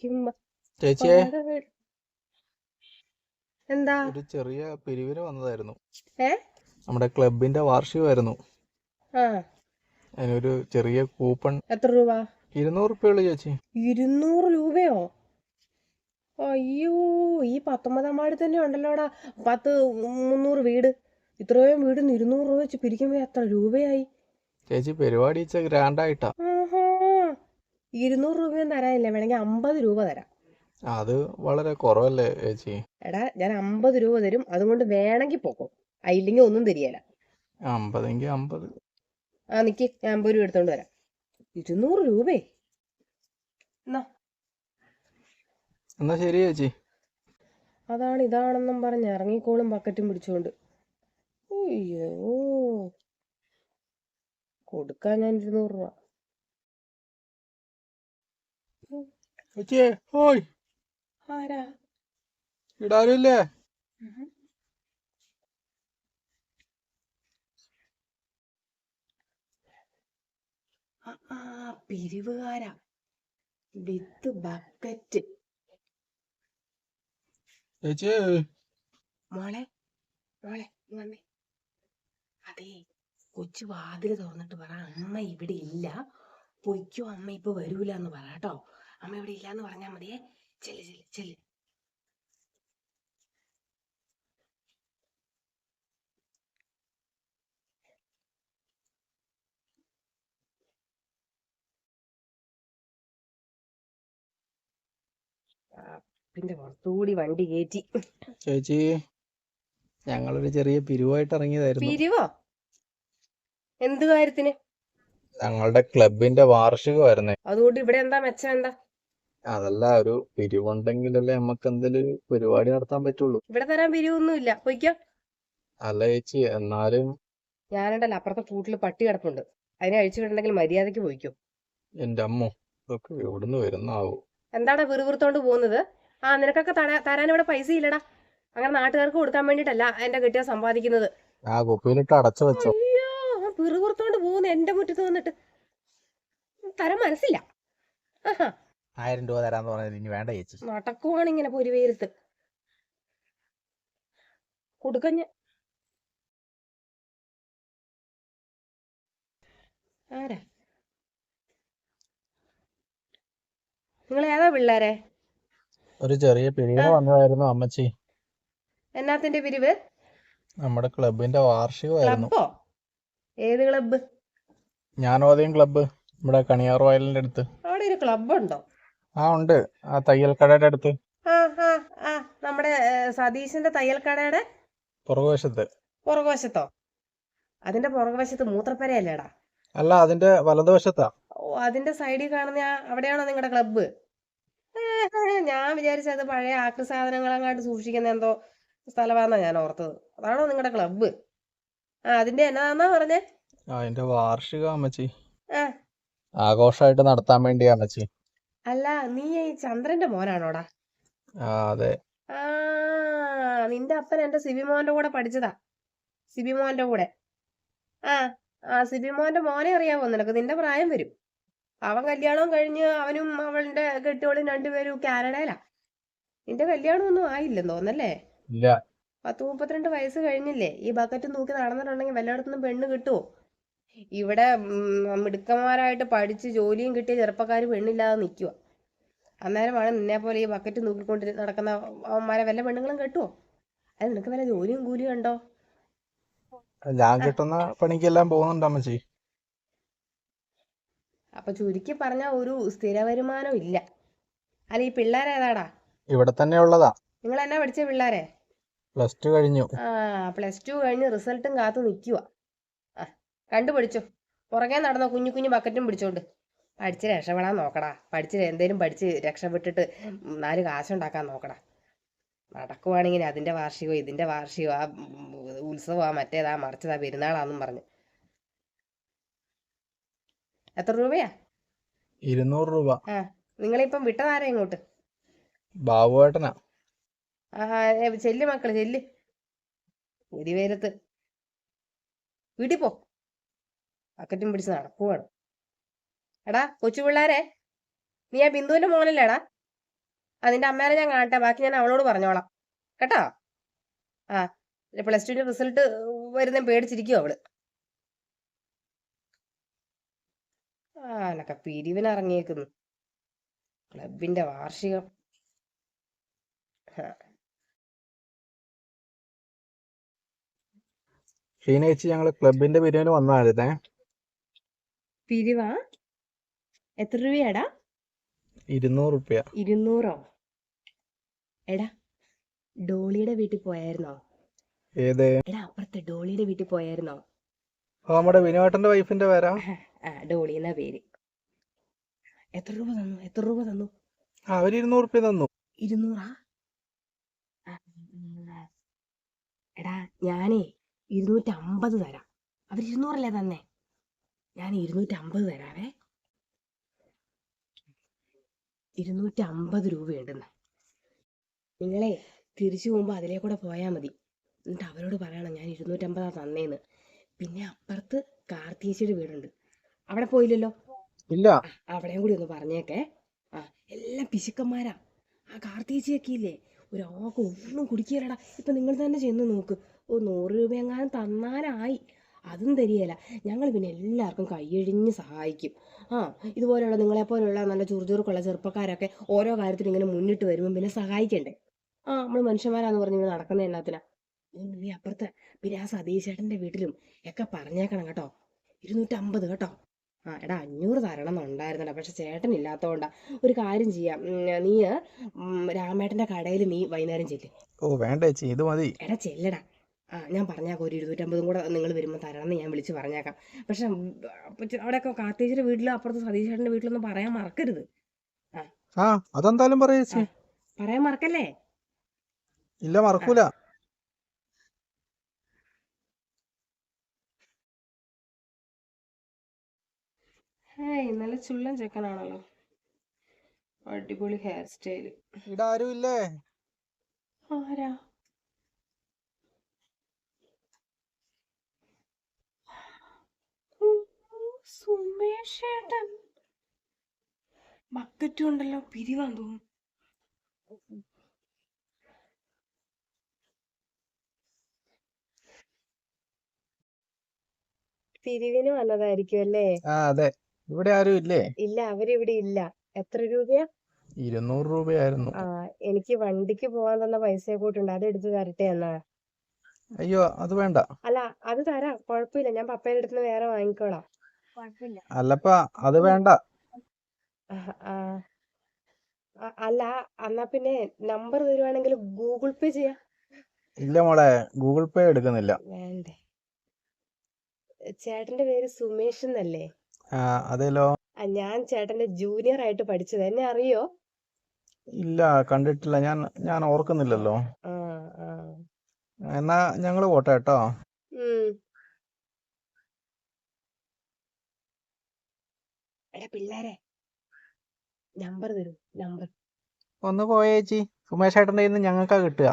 ചിരിക്കുമ്പോ ചേച്ചിയെ? എന്താ? ഒരു ചെറിയ പിരിവിന് വന്നതായിരുന്നു. നമ്മുടെ ക്ലബിന്റെ വാർഷികമായിരുന്നു. അതിനൊരു ചെറിയ കൂപ്പൺ. എത്ര രൂപ? ഇരുന്നൂറ് രൂപയുള്ളൂ ചേച്ചി. ഇരുന്നൂറ് രൂപയോ? അയ്യോ ഈ പത്തൊമ്പതാം വാർഡിൽ തന്നെ ഉണ്ടല്ലോടാ. പത്ത് മുന്നൂറ് വീട്. ഇത്രയും വീട് ഇരുന്നൂറ് രൂപ വെച്ച് പിരിക്കുമ്പോ എത്ര രൂപയായി? ചേച്ചി പരിപാടി ഗ്രാൻഡായിട്ടാ. ഇരുന്നൂറ് രൂപയൊന്നും തരാനില്ല? വേണമെങ്കിൽ അമ്പത് രൂപ തരാം. അത് വളരെ കുറവല്ലേ ചേച്ചി? എടാ ഞാൻ അമ്പത് രൂപ തരും. അതുകൊണ്ട് വേണമെങ്കിൽ പോക്കോ. അതില്ലെങ്കിൽ ഒന്നും തരികയില്ല അമ്പതെങ്കിൽ അമ്പത് ആ നിക്ക്. ഞാൻ അമ്പത് രൂപ എടുത്തോണ്ട് വരാം. ഇരുന്നൂറ് രൂപേ? എന്നാ? എന്നാ ശരി ചേച്ചി. അതാണ് ഇതാണെന്നും പറഞ്ഞ് ഇറങ്ങിക്കോളും ബക്കറ്റും പിടിച്ചുകൊണ്ട് അയ്യോ. കൊടുക്കാൻ ഞാൻ ഇരുന്നൂറ് രൂപ. ചേച്ചിയെ ഓയ് ആരാ? ആ പിരിവുകാരാ. വിത്ത് ബക്കറ്റ്. മോളെ മോളെ വന്നേ. അതേ കൊച്ചു വാതിൽ തുറന്നിട്ട് പറ അമ്മ ഇവിടെ ഇല്ല. പൊയ്ക്കോ അമ്മ ഇപ്പൊ വരൂല എന്ന് പറ കേട്ടോ. അമ്മ ഇവിടെ ഇല്ലാന്ന് പറഞ്ഞാ മതിയേ. ചെല്ല് ചെല്ല് ചെല്ല്. പിന്നെ പുറത്തുകൂടി വണ്ടി കയറ്റി ചേച്ചി ഞങ്ങളൊരു ചെറിയ പിരിവായിട്ട് ഇറങ്ങിയതായിരുന്നു. പിരിവോ? എന്ത് കാര്യത്തിന്? ഞങ്ങളുടെ ക്ലബിന്റെ വാർഷികമായിരുന്നേ. അതുകൊണ്ട് ഇവിടെ എന്താ മെച്ചം എന്താ? അതല്ല ഒരു പിരിവുണ്ടെങ്കിലല്ലേ നമുക്ക് എന്തെങ്കിലും ഒരു പരിപാടി നടത്താൻ പറ്റുള്ളൂ. ഇവിടെ തരാൻ പിരിവൊന്നുമില്ല. പൊയ്ക്കോ. അല്ല ചേച്ചി എന്നാലും ഞാനുണ്ടല്ലോ അപ്പുറത്തെ കൂട്ടിൽ പട്ടി കിടപ്പുണ്ട്. അതിനെ അഴിച്ചു വിടണമെങ്കിൽ മര്യാദയ്ക്ക് പോയിക്കോ. എന്റെ അമ്മോ ഇതൊക്കെ എവിടുന്ന് വരുന്നാവോ? എന്താടാ വെറുവിറുത്തോണ്ട് പോകുന്നത്? ആ നിനക്കൊക്കെ തരാ- തരാൻ ഇവിടെ പൈസ ഇല്ലടാ. അങ്ങനെ നാട്ടുകാർക്ക് കൊടുക്കാൻ വേണ്ടിട്ടല്ല എന്റെ കിട്ടിയ സമ്പാദിക്കുന്നത്. ആ കുപ്പിയിലിട്ട് അടച്ചു വെച്ചോ. അയ്യോ വെറുവിറുത്തോണ്ട് പോകുന്നു എന്റെ മുറ്റത്ത് വന്നിട്ട്. തരാൻ മനസ്സില്ല. ആഹാ. ആയിരം രൂപ തരാന്ന് പറഞ്ഞത് ഇനി വേണ്ട ചേച്ചി. നടക്കുവാണ് ഇങ്ങനെ പൊരുവേരുത്ത്. കൊടുക്കഞ്ഞ. ആരാ? നിങ്ങൾ ഏതാ പിള്ളേരെ? ഒരു ചെറിയ പിരിവ് വന്നതായിരുന്നു അമ്മച്ചി. എന്നാത്തിന്റെ പിരിവ്? നമ്മുടെ ക്ലബിന്റെ വാർഷികമായിരുന്നു. ഏത് ക്ലബ്ബ്? ഞാനോദയം ക്ലബ്ബ് ഇവിടെ കണിയാർ വയലിന്റെ അടുത്ത്. അവിടെ ഒരു ക്ലബ് ഉണ്ടോ ആ ഉണ്ട്. ആ തയ്യൽ കടയുടെ അടുത്ത്. ആ ആ ആ. നമ്മുടെ സതീശന്റെ തയ്യൽ കടയുടെ പുറകുവശത്ത്. പുറകുവശത്തോ? അതിന്റെ പുറകുവശത്ത് മൂത്രപ്പരയല്ലേടാ? അല്ല അതിന്റെ വലതുവശത്താ. ഓ അതിന്റെ സൈഡിൽ കാണുന്ന ആ അവിടെയാണോ നിങ്ങളുടെ ക്ലബ്ബ്? ഞാൻ വിചാരിച്ചത് പഴയ ആക്രി സാധനങ്ങളെങ്ങാണ്ട് സൂക്ഷിക്കുന്ന എന്തോ സ്ഥലമാണെന്നാ ഞാൻ ഓർത്തത്. അതാണോ നിങ്ങളുടെ ക്ലബ്ബ്? ആ അതിന്റെ എന്നതാന്നാ പറഞ്ഞേ? ആ അതിന്റെ വാർഷികം അമ്മച്ചി. ആ. ആഘോഷമായിട്ട് നടത്താൻ വേണ്ടിയാ അമ്മച്ചി. നീ ഈ ചന്ദ്രന്റെ മോനാണോടാ? അതെ. ആ നിന്റെ അപ്പൻ എന്റെ സിബിമോന്റെ കൂടെ പഠിച്ചതാ. സിബി സിബിമോന്റെ കൂടെ. ആ ആ സിബി സിബിമോന്റെ മോനെ അറിയാവോ നിനക്ക്? നിന്റെ പ്രായം വരും. അവൻ കല്യാണം കഴിഞ്ഞ് അവനും അവളുടെ കെട്ടിയോളും രണ്ടുപേരും കാനഡയിലാ. നിന്റെ കല്യാണം ഒന്നും ആയില്ലെന്ന് തോന്നല്ലേ പത്ത് മുപ്പത്തിരണ്ട് വയസ്സ് കഴിഞ്ഞില്ലേ? ഈ ബക്കറ്റ് നോക്കി നടന്നിട്ടുണ്ടെങ്കിൽ വല്ലയിടത്തുനിന്നും പെണ്ണ് കിട്ടുമോ ഇവിടെ മിടുക്കന്മാരായിട്ട് പഠിച്ച് ജോലിയും കിട്ടിയ ചെറുപ്പക്കാർ പെണ്ണില്ലാതെ നിൽക്കുക അന്നേരമാണ് നിന്നെ പോലെ ഈ ബക്കറ്റ് തൂക്കിക്കൊണ്ട് നടക്കുന്ന അവന്മാരെ വല്ല പെണ്ണുങ്ങളും കെട്ടുവോ? അത് നിനക്ക് വല്ല ജോലിയും കൂലിയും ഉണ്ടോ? ഞാൻ കിട്ടുന്ന പണിക്കെല്ലാം പോകുന്നുണ്ട് അമ്മച്ചി. അപ്പൊ ചുരുക്കി പറഞ്ഞ ഒരു സ്ഥിര വരുമാനം ഇല്ല. അല്ല ഈ പിള്ളേരേതാടാ ഇവിടെ തന്നെ ഉള്ളതാ. നിങ്ങൾ എന്നാ പഠിച്ച പിള്ളേരെ? പ്ലസ് ടു കഴിഞ്ഞു. ആ പ്ലസ് ടു കഴിഞ്ഞ് റിസൾട്ടും കാത്തു നിൽക്കുക ആ കണ്ടു പഠിച്ചോ പുറകെ നടന്നോ കുഞ്ഞു കുഞ്ഞു ബക്കറ്റും പിടിച്ചോണ്ട്. പഠിച്ച് രക്ഷപ്പെടാൻ നോക്കടാ. പഠിച്ച് എന്തേലും പഠിച്ച് രക്ഷപ്പെട്ടിട്ട് നാല് കാശുണ്ടാക്കാൻ നോക്കടാ. നടക്കുവാണെങ്കിൽ അതിന്റെ വാർഷികവും ഇതിന്റെ വാർഷികവും ആ ഉത്സവമാ മറ്റേതാ മറിച്ചതാ പെരുന്നാളാന്നും പറഞ്ഞ്. എത്ര രൂപയാ? ഇരുന്നൂറ് രൂപ. ആ നിങ്ങളിപ്പം വിട്ടതാരാ ഇങ്ങോട്ട്? ബാബുവേട്ടനാ. ആ ഏ, ചെല്ല് മക്കൾ ചെല്ല്. ഒരു പേരത്ത് വീട്ടിൽ പോ. ബക്കറ്റും പിടിച്ച് നടക്കുവാണ്. എടാ കൊച്ചു പിള്ളേരെ നീ ആ ബിന്ദുവിന്റെ മോനല്ലേടാ അതിന്റെ അമ്മേനെ ഞാൻ കാണട്ടെ ബാക്കി ഞാൻ അവളോട് പറഞ്ഞോളാം. കേട്ടോ? ആ പ്ലസ് ടുവിന്റെ റിസൾട്ട് വരുന്ന പേടിച്ചിരിക്കുവോ അവൾ. ആ എന്നൊക്കെ പിരിവിന് ഇറങ്ങിയേക്കുന്നു. ക്ലബിന്റെ വാർഷികം. ഷീന ചേച്ചി ഞങ്ങൾ ക്ലബിന്റെ പിരിവിന് വന്നായിരുന്നേ പിരിവാ? എത്ര രൂപയാടാ? ഇരുന്നൂറ് റുപ്യ ഇരുന്നൂറോ? എടാ ഡോളിയുടെ വീട്ടിൽ പോയായിരുന്നോ? ഏത്? എടാ അപ്പുറത്തെ ഡോളിയുടെ വീട്ടിൽ പോയായിരുന്നോ? ഓ, നമ്മുടെ വിനുവേട്ടന്റെ വൈഫിന്റെ പേരാ. ആ ഡോളി എന്നാ പേര്? എത്ര രൂപ തന്നു? എത്ര രൂപ തന്നു? ആ, അവർ ഇരുന്നൂറ് റുപ്യ തന്നു. ഇരുന്നൂറാ? ആ, ഉം. എടാ ഞാനേ ഇരുന്നൂറ്റമ്പത് തരാം. അവർ ഇരുന്നൂറല്ലേ തന്നെ? ഞാൻ ഇരുന്നൂറ്റമ്പത് തരാവേ. ഇരുന്നൂറ്റി അമ്പത് രൂപയുണ്ടെന്ന്. നിങ്ങളെ തിരിച്ചു പോകുമ്പോൾ അതിലേ കൂടെ പോയാൽ മതി. എന്നിട്ട് അവരോട് പറയണം ഞാൻ ഇരുന്നൂറ്റമ്പതാ തന്നേന്ന്. പിന്നെ അപ്പുറത്ത് കാർത്തീച്ചയുടെ വീടുണ്ട്. അവിടെ പോയില്ലല്ലോ? ഇല്ല. അവിടെയും കൂടി ഒന്ന് പറഞ്ഞേക്കേ. ആ എല്ലാം പിശുക്കന്മാരാ. ആ കാർത്തീച്ചയൊക്കെ ഇല്ലേ? ഒരാൾക്ക് ഒന്നും കുടിക്കുകയില്ലടാ. ഇപ്പൊ നിങ്ങൾ തന്നെ ചെന്ന് നോക്ക്. ഓ നൂറ് രൂപയെങ്ങാനും തന്നാലായി അതും തരികയില്ല. ഞങ്ങൾ പിന്നെ എല്ലാവർക്കും കൈയഴിഞ്ഞ് സഹായിക്കും. ആ ഇതുപോലെയുള്ള നിങ്ങളെപ്പോലെയുള്ള നല്ല ചുറുചുറുക്കുള്ള ചെറുപ്പക്കാരൊക്കെ ഓരോ കാര്യത്തിനും ഇങ്ങനെ മുന്നിട്ട് വരുമ്പോൾ പിന്നെ സഹായിക്കണ്ടേ? ആ നമ്മൾ മനുഷ്യന്മാരാന്ന് പറഞ്ഞ് ഇങ്ങനെ നടക്കുന്ന എന്നാത്തിനാ നീ അപ്പുറത്തെ പിന്നെ ആ സതീശേട്ടന്റെ വീട്ടിലും ഒക്കെ പറഞ്ഞേക്കണം കേട്ടോ. ഇരുന്നൂറ്റമ്പത് കേട്ടോ. ആ എടാ അഞ്ഞൂറ് തരണം എന്നുണ്ടായിരുന്നടാ പക്ഷെ ചേട്ടൻ ഇല്ലാത്തതുകൊണ്ടാ ഒരു കാര്യം ചെയ്യാം. നീ രാമേട്ടന്റെ കടയിൽ നീ വൈകുന്നേരം ചെല്ല്. ഓ വേണ്ട ചേച്ചി. ഇത് മതി. എടാ ചെല്ലടാ. ആ ഞാൻ പറഞ്ഞേക്കാം ഒരു ഇരുന്നൂറ്റമ്പതും കൂടെ നിങ്ങൾ വരുമ്പോൾ തരണമെന്ന് ഞാൻ വിളിച്ച് പറഞ്ഞേക്കാം. പക്ഷെ അവിടെയൊക്കെ കാർത്തേച്ചിയുടെ വീട്ടിലും അപ്പുറത്ത് സതീശേട്ടന്റെ വീട്ടിലൊന്നും പറയാൻ മറക്കരുത്. ആ. അതെന്തായാലും പറയാ ചേച്ചി. പറയാൻ മറക്കല്ലേ? ഇല്ല മറക്കൂല. ഹായ് നല്ല ചുള്ളൻ ചെക്കനാണല്ലോ. അടിപൊളി ഹെയർ സ്റ്റൈൽ ഇവിടെ ആരും ഇല്ലേ ആരാ? സുമേഷേട്ടൻ ബക്കറ്റും ഉണ്ടല്ലോ പിരിവാൻ തോന്നുന്നു. പിരിവിന് വന്നതായിരിക്കും അല്ലേ? ആ അതെ. ഇവിടെ ആരും ഇല്ലേ? ഇല്ല അവരിവിടെ ഇല്ല. എത്ര രൂപയാ? ഇരുന്നൂറ് രൂപയായിരുന്നു. ആ എനിക്ക് വണ്ടിക്ക് പോകാൻ തന്ന പൈസ കൂട്ടുണ്ട് അത് എടുത്തു തരട്ടെ എന്നാ? അയ്യോ അത് വേണ്ട. അല്ല അത് തരാം. കുഴപ്പമില്ല. ഞാൻ പപ്പയുടെ അടുത്ത് നിന്ന് വേറെ വാങ്ങിക്കോളാം. അല്ലപ്പ അത് വേണ്ട. അല്ല എന്നാ പിന്നെ നമ്പർ തരുവാണെങ്കിൽ ഗൂഗിൾ പേ ചെയ്യാം. ഇല്ല മോളെ ഗൂഗിൾ പേ എടുക്കുന്നില്ല. വേണ്ടേ. ചേട്ടന്റെ പേര് സുമേഷ് എന്നല്ലേ? അതേലോ. ഞാൻ ചേട്ടന്റെ ജൂനിയർ ആയിട്ട് പഠിച്ചത്. എന്നെ അറിയോ? ഇല്ല കണ്ടിട്ടില്ല. ഞാൻ ഞാൻ ഓർക്കുന്നില്ലല്ലോ. എന്നാ ഞങ്ങൾ പോട്ടെ കേട്ടോ ഉം. എടാ പിള്ളേരെ നമ്പർ തരൂ നമ്പർ ഒന്ന് പോയേച്ചി സുമേഷ് ഏട്ടന്റെ കയ്യിൽ നിന്ന് ഞങ്ങൾക്കാ കിട്ടുക.